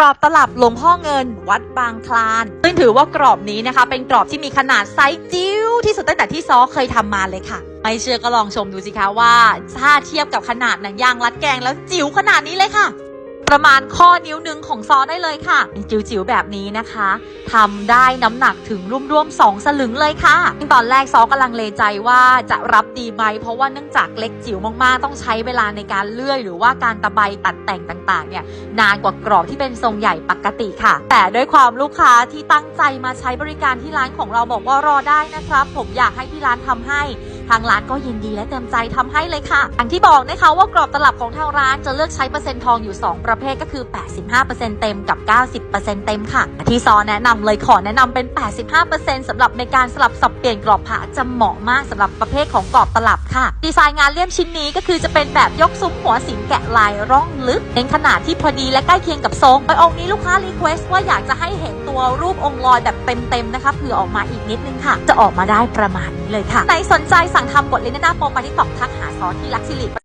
กรอบตลับหลวงพ่อเงินวัดบางคลาน ซึ่งถือว่ากรอบนี้นะคะ เป็นกรอบที่มีขนาดไซส์จิ๋วที่สุดตั้งแต่ที่ซอเคยทำมาเลยค่ะ ไม่เชื่อก็ลองชมดูสิคะว่า ถ้าเทียบกับขนาดหนังยางรัดแกงแล้วจิ๋วขนาดนี้เลยค่ะ ประมาณข้อนิ้วหนึ่งของซอได้เลยค่ะจิ๋วๆแบบนี้นะคะทำได้น้ำหนักถึงร่วมๆ2สลึงเลยค่ะ ตอนแรกซอกำลังเลใจว่าจะรับดีไหมเพราะว่าเนื่องจากเล็กจิ๋วมากๆ ต้องใช้เวลาในการเลื่อย หรือว่าการตะไบตัดแต่งต่างๆเนี่ยนานกว่ากรอบที่เป็นทรงใหญ่ปกติค่ะ แต่ด้วยความลูกค้าที่ตั้งใจมาใช้บริการที่ร้านของเราบอกว่ารอได้นะครับ ผมอยากให้ที่ร้านทำให้ ทางร้านก็ยินดีและเต็มใจทำให้เลยค่ะ อย่างที่บอกนะคะว่ากรอบตลับของทางร้านจะเลือกใช้เปอร์เซ็นต์ทองอยู่ 2 ประเภทก็คือ 85%เต็มกับ 90%เต็มค่ะ ที่ซอแนะนำเลยขอแนะนำเป็น 85%สำหรับในการสลับสับเปลี่ยนกรอบผ้าจะเหมาะมากสำหรับประเภทของกรอบตลับค่ะ ดีไซน์งานเลี่ยมชิ้นนี้ก็คือจะเป็นแบบยกซุ้มหัวสิงแกะลายร่องลึกเน้นขนาดที่พอดีและใกล้เคียงกับทรงโดยองค์นี้ลูกค้ารีเควสว่าอยากจะให้เห็นตัวรูปองค์ลอยแบบเต็มๆนะคะเผื่อออกมาอีกนิดนึงค่ะ จะออกมาได้ประมาณนี้เลยค่ะไหนสนใจสั่งทำกดลิงก์หน้าโปรไปที่ตอกทักหาซอที่ลักซิลิ